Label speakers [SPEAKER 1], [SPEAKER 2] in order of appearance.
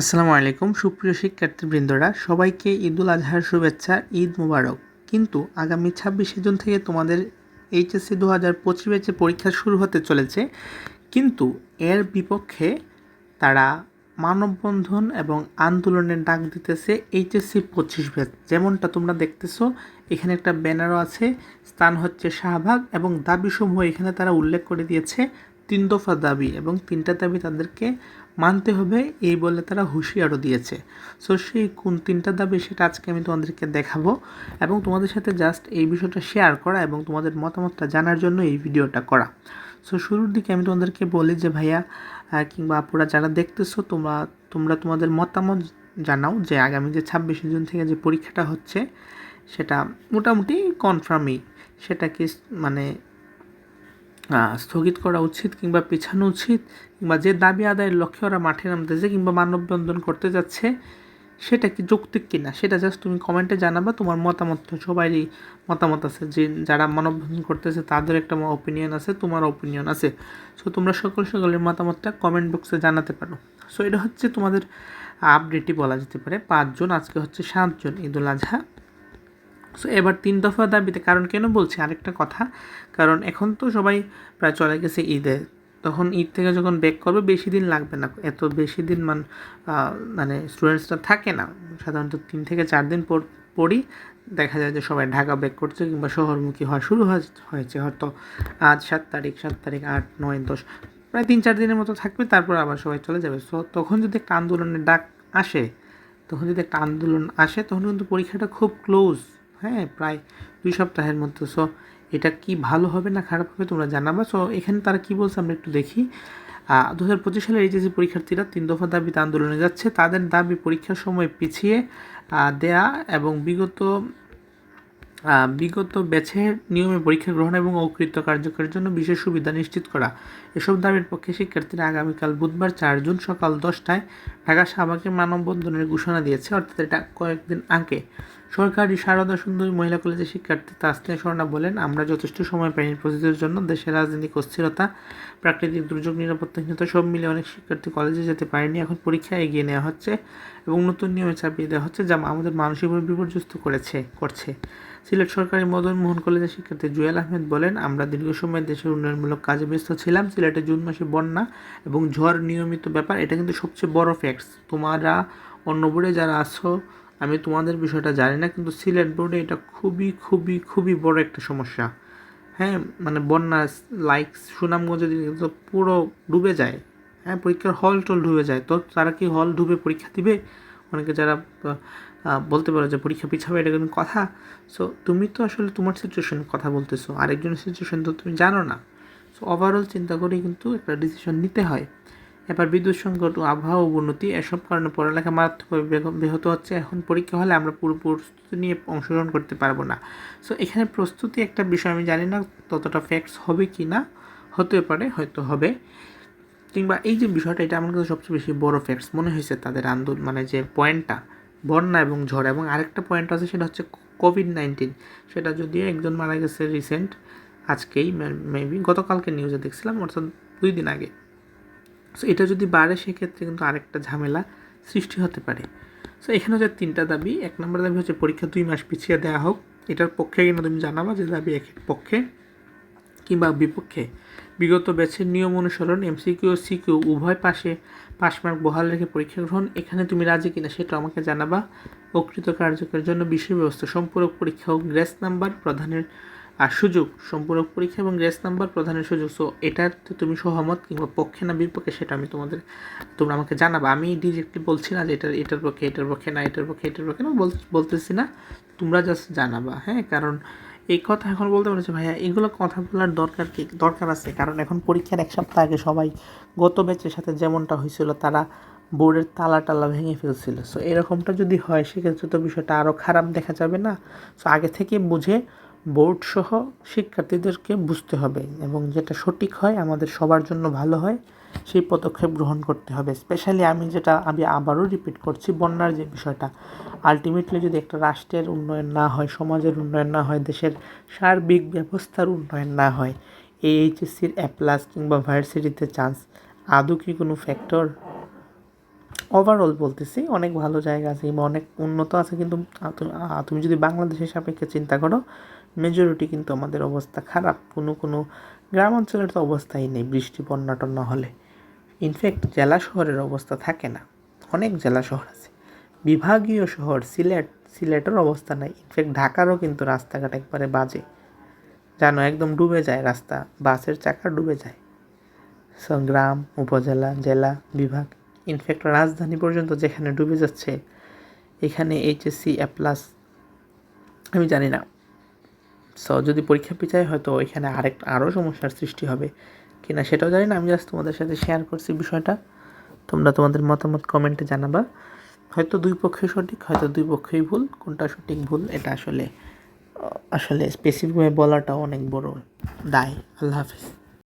[SPEAKER 1] আসসালামু আলাইকুম। সুপ্রিয় শিক্ষার্থীবৃন্দরা, সবাইকে ঈদুল আজহার শুভেচ্ছা, ঈদ মুবারক। কিন্তু আগামী ছাব্বিশে জুন থেকে তোমাদের এইচএসসি দু হাজার পঁচিশ ব্যাচে পরীক্ষা শুরু হতে চলেছে, কিন্তু এর বিপক্ষে তারা মানববন্ধন এবং আন্দোলনের ডাক দিতেছে এইচএসসি পঁচিশ ব্যাচ। যেমনটা তোমরা দেখতেছো, এখানে একটা ব্যানারও আছে, স্থান হচ্ছে শাহবাগ এবং দাবিসমূহ এখানে তারা উল্লেখ করে দিয়েছে, তিন দফা দাবি এবং তিনটা দাবি তাদেরকে মানতে হবে, এই বলে তারা হুঁশিয়ারও দিয়েছে। সো সেই কোন তিনটা দাবি সেটা আজকে আমি তোমাদেরকে দেখাবো এবং তোমাদের সাথে জাস্ট এই বিষয়টা শেয়ার করা এবং তোমাদের মতামতটা জানার জন্য এই ভিডিওটা করা। সো শুরুর দিকে আমি তোমাদেরকে বলি যে, ভাইয়া কিংবা আপুরা যারা দেখতেছো, তোমরা তোমরা তোমাদের মতামত জানাও যে আগামী যে ছাব্বিশে জুন থেকে যে পরীক্ষাটা হচ্ছে, সেটা মোটামুটি কনফার্মই সেটাকে মানে স্থগিত করা উচিত কিংবা পেছানো উচিত কিংবা যে দাবি আদায়ের লক্ষ্যে ওরা মাঠে নামতেছে কিংবা মানববন্ধন করতে যাচ্ছে, সেটা কি যৌক্তিক কিনা? সেটা জাস্ট তুমি কমেন্টে জানাবা, তোমার মতামত সবারই মতামত আছে। যে যারা মানববন্ধন করতেছে, তাদের একটা ওপিনিয়ন আছে, তোমার ওপিনিয়ন আছে। সো তোমরা সকল সকলের মতামতটা কমেন্ট বক্সে জানাতে পারো। সো এটা হচ্ছে তোমাদের আপডেটই বলা যেতে পারে। পাঁচজন, আজকে হচ্ছে সাতজন ঈদুল আজহা। সো এবার তিন দফা দাবিতে, কারণ কেন বলছি আরেকটা কথা, কারণ এখন তো সবাই প্রায় চলে গেছে ঈদে। তখন ঈদ থেকে যখন ব্যাক করবে, বেশি দিন লাগবে না। এত বেশি দিন মান মানে স্টুডেন্টসরা থাকে না। সাধারণত তিন থেকে চার দিন পর, পরই দেখা যায় যে সবাই ঢাকা ব্যাক করছে কিংবা শহরমুখী হওয়া শুরু হয়েছে। হয়তো আজ সাত তারিখ সাত তারিখ, আট, নয়, দশ, প্রায় তিন, চার দিনের মতো থাকবে, তারপর আবার সবাই চলে যাবে। সো তখন যদি একটা আন্দোলনের ডাক আসে, তখন যদি একটা আন্দোলন আসে, তখন কিন্তু পরীক্ষাটা খুব ক্লোজ হ্যাঁ প্রায় দুই সপ্তাহের মধ্যে। সো এটা কি ভালো হবে না খারাপ হবে তোমরা জানাবা। সো এখানে তারা কি বলছে আমরা একটু দেখি। দু হাজার পঁচিশ সালের এইচএসসি পরীক্ষার্থীরা তিন দফা দাবিতে আন্দোলনে যাচ্ছে, তাদের দাবি পরীক্ষার সময় পিছিয়ে দেয়া এবং বিগত বিগত ব্যাচের নিয়মে পরীক্ষা গ্রহণ এবং অকৃত কার্যকরের জন্য বিশেষ সুবিধা নিশ্চিত করা। এসব দাবির পক্ষে শিক্ষার্থীরা আগামীকাল বুধবার চার জুন সকাল দশটায় ঢাকা শাহবাগে মানববন্ধনের ঘোষণা দিয়েছে। অর্থাৎ এটা কয়েকদিন আগে। সরকারি সারদা সুন্দরী মহিলা কলেজের শিক্ষার্থী তাসনিয়া স্বর্ণা বলেন, আমরা যথেষ্ট সময় পাইনি প্রস্তুতির জন্য। দেশের রাজনৈতিক অস্থিরতা, প্রাকৃতিক দুর্যোগ, নিরাপত্তাহীনতা সব মিলে অনেক শিক্ষার্থী কলেজে যেতে পারেনি। এখন পরীক্ষা এগিয়ে নেওয়া হচ্ছে এবং নতুন নিয়মে চাপিয়ে দেওয়া হচ্ছে যা আমাদের মানসিকভাবে বিপর্যস্ত করেছে, করছে। সিলেট সরকারি মদন মোহন কলেজের শিক্ষার্থী জুয়েল আহমেদ বলেন, আমরা দীর্ঘ সময় দেশের উন্নয়নমূলক কাজে ব্যস্ত ছিলাম। সিলেটে জুন মাসে বন্যা এবং ঝড় নিয়মিত ব্যাপার, এটা কিন্তু সবচেয়ে বড় ফ্যাক্টস তোমরা অন্য বোর্ডে যারা আছো আমি তোমাদের বিষয়টা জানি না, কিন্তু সিলেট বোর্ডে এটা খুবই খুবই খুবই বড় একটা সমস্যা। হ্যাঁ মানে বন্যা লাইক সুনামগঞ্জে কিন্তু পুরো ডুবে যায় হ্যাঁ পরীক্ষার হল টল ডুবে যায়, তো তারা কি হল ডুবে পরীক্ষা দিবে? অনেকে যারা বলতে পারো যে পরীক্ষা পিছাবে, এটা কিন্তু কথা। সো তুমি তো আসলে তোমার সিচুয়েশনের কথা বলতেছো, আরেকজনের সিচুয়েশন তো তুমি জানো না। সো ওভারঅল চিন্তা করেই কিন্তু একটা ডিসিশন নিতে হয়। এবার বিদ্যুৎ সংকট ও আবহাওয়া অবনতি, এসব কারণে পড়ালেখা মারাত্মকভাবে ব্যাহত হচ্ছে। এখন পরীক্ষা হলে আমরা পুরো প্রস্তুতি নিয়ে অংশগ্রহণ করতে পারব না। সো এখানে প্রস্তুতি একটা বিষয়, আমি জানি না ততটা ফ্যাক্টস হবে কি না হতে পারে, হয়তো হবে। কিংবা এই যে বিষয়টা, এটা আমার কাছে সবচেয়ে বেশি বড় ফ্যাক্টস মনে হয়েছে তাদের আন্দোলন মানে যে পয়েন্টটা, বন্যা এবং ঝড়। এবং আরেকটা পয়েন্ট আছে, সেটা হচ্ছে কোভিড নাইন্টিন সেটা যদিও একজন মারা গেছে রিসেন্ট আজকেই মেবি গতকালকে নিউজে দেখছিলাম, অর্থাৎ দুই দিন আগে। সো এটা যদি বাড়ে, সেক্ষেত্রে কিন্তু আরেকটা ঝামেলা সৃষ্টি হতে পারে। সো এখানে হচ্ছে তিনটা দাবি। এক নম্বর দাবি হচ্ছে পরীক্ষা দুই মাস পিছিয়ে দেওয়া হোক। এটার পক্ষে কিনা তুমি জানাবা যে দাবি এক পক্ষে কিংবা বিপক্ষে। বিগত ব্যাচের নিয়ম অনুসরণ এমসিকিউ সিকিউ উভয় পাশে পাশ মার্ক বহাল রেখে পরীক্ষা গ্রহণ, এখানে তুমি রাজি কিনা সেটা আমাকে জানাবা। অকৃত কার্যকরের জন্য বিষয় ব্যবস্থা, সম্পূরক পরীক্ষা ও গ্রেস নাম্বার প্রধানের আর সুযোগ, সম্পূরক পরীক্ষা এবং গ্রেস নাম্বার প্রধানের সুযোগ। সো এটাতে তুমি সহমত কিংবা পক্ষে না বিপক্ষে সেটা আমি তোমাদের, তোমরা আমাকে জানাবা। আমি ডিরেক্টলি বলছি না যে এটার এটার পক্ষে এটার পক্ষে না, এটার পক্ষে এটার পক্ষে না বলতেছি না। তোমরা জাস্ট জানাবা হ্যাঁ? কারণ এই কথা এখন বলতে পারছি, ভাইয়া, এগুলো কথা বলার দরকার কি, দরকার আছে। কারণ এখন পরীক্ষার এক সপ্তাহ আগে সবাই গত ব্যাচের সাথে যেমনটা হয়েছিল, তারা বোর্ডের তালা টালা ভেঙে ফেলছিল। সো এরকমটা যদি হয়, সেক্ষেত্রে তো বিষয়টা আরও খারাপ দেখা যাবে না। সো আগে থেকে বুঝে বোর্ড সহ শিক্ষার্থীদেরকে বুঝতে হবে এবং যেটা সঠিক হয়, আমাদের সবার জন্য ভালো হয়, সেই পদক্ষেপ গ্রহণ করতে হবে। স্পেশালি আমি যেটা, আমি আবারও রিপিট করছি, বন্যার যে বিষয়টা। আলটিমেটলি যদি একটা রাষ্ট্রের উন্নয়ন না হয়, সমাজের উন্নয়ন না হয়, দেশের সার্বিক ব্যবস্থার উন্নয়ন না হয় এই এইচএসসির অ্যাপ্লাস কিংবা ভার্সিটিতে চান্স আদৌ কি কোনো ফ্যাক্টর ওভারঅল বলতেছি, অনেক ভালো জায়গা আছে, কিংবা অনেক উন্নত আছে, কিন্তু তুমি যদি বাংলাদেশের সাপেক্ষে চিন্তা করো মেজরিটি কিন্তু আমাদের অবস্থা খারাপ। কোনো কোনো গ্রাম অঞ্চলের তো অবস্থাই নেই বৃষ্টি, বন্যা, টন্যা হলে। ইনফ্যাক্ট জেলা শহরের অবস্থা থাকে না। অনেক জেলা শহর আছে। বিভাগীয় শহর, সিলেট, সিলেটের অবস্থা নাই। ইনফ্যাক্ট ঢাকারও কিন্তু রাস্তাঘাট একবারে বাজে। জানো, একদম ডুবে যায় রাস্তা। বাসের চাকা ডুবে যায়। সো গ্রাম, উপজেলা, জেলা, বিভাগ। ইনফ্যাক্ট রাজধানী পর্যন্ত যেখানে ডুবে যাচ্ছে, এখানে এইচএসসি এ প্লাস আমি জানি না। সো যদি পরীক্ষা পিছায় হয়তো এখানে আরেক আরও সমস্যার সৃষ্টি হবে। কি না সেটাও জানি না, আমি জাস্ট তোমাদের সাথে শেয়ার করছি বিষয়টা। তোমরা তোমাদের মতামত কমেন্টে জানাবা। হয়তো দুই পক্ষই সঠিক, হয়তো দুই পক্ষেই ভুল। কোনটা সঠিক ভুল, এটা আসলে আসলে স্পেসিফিকভাবে বলাটাও অনেক বড় দায়। আল্লাহ হাফিজ।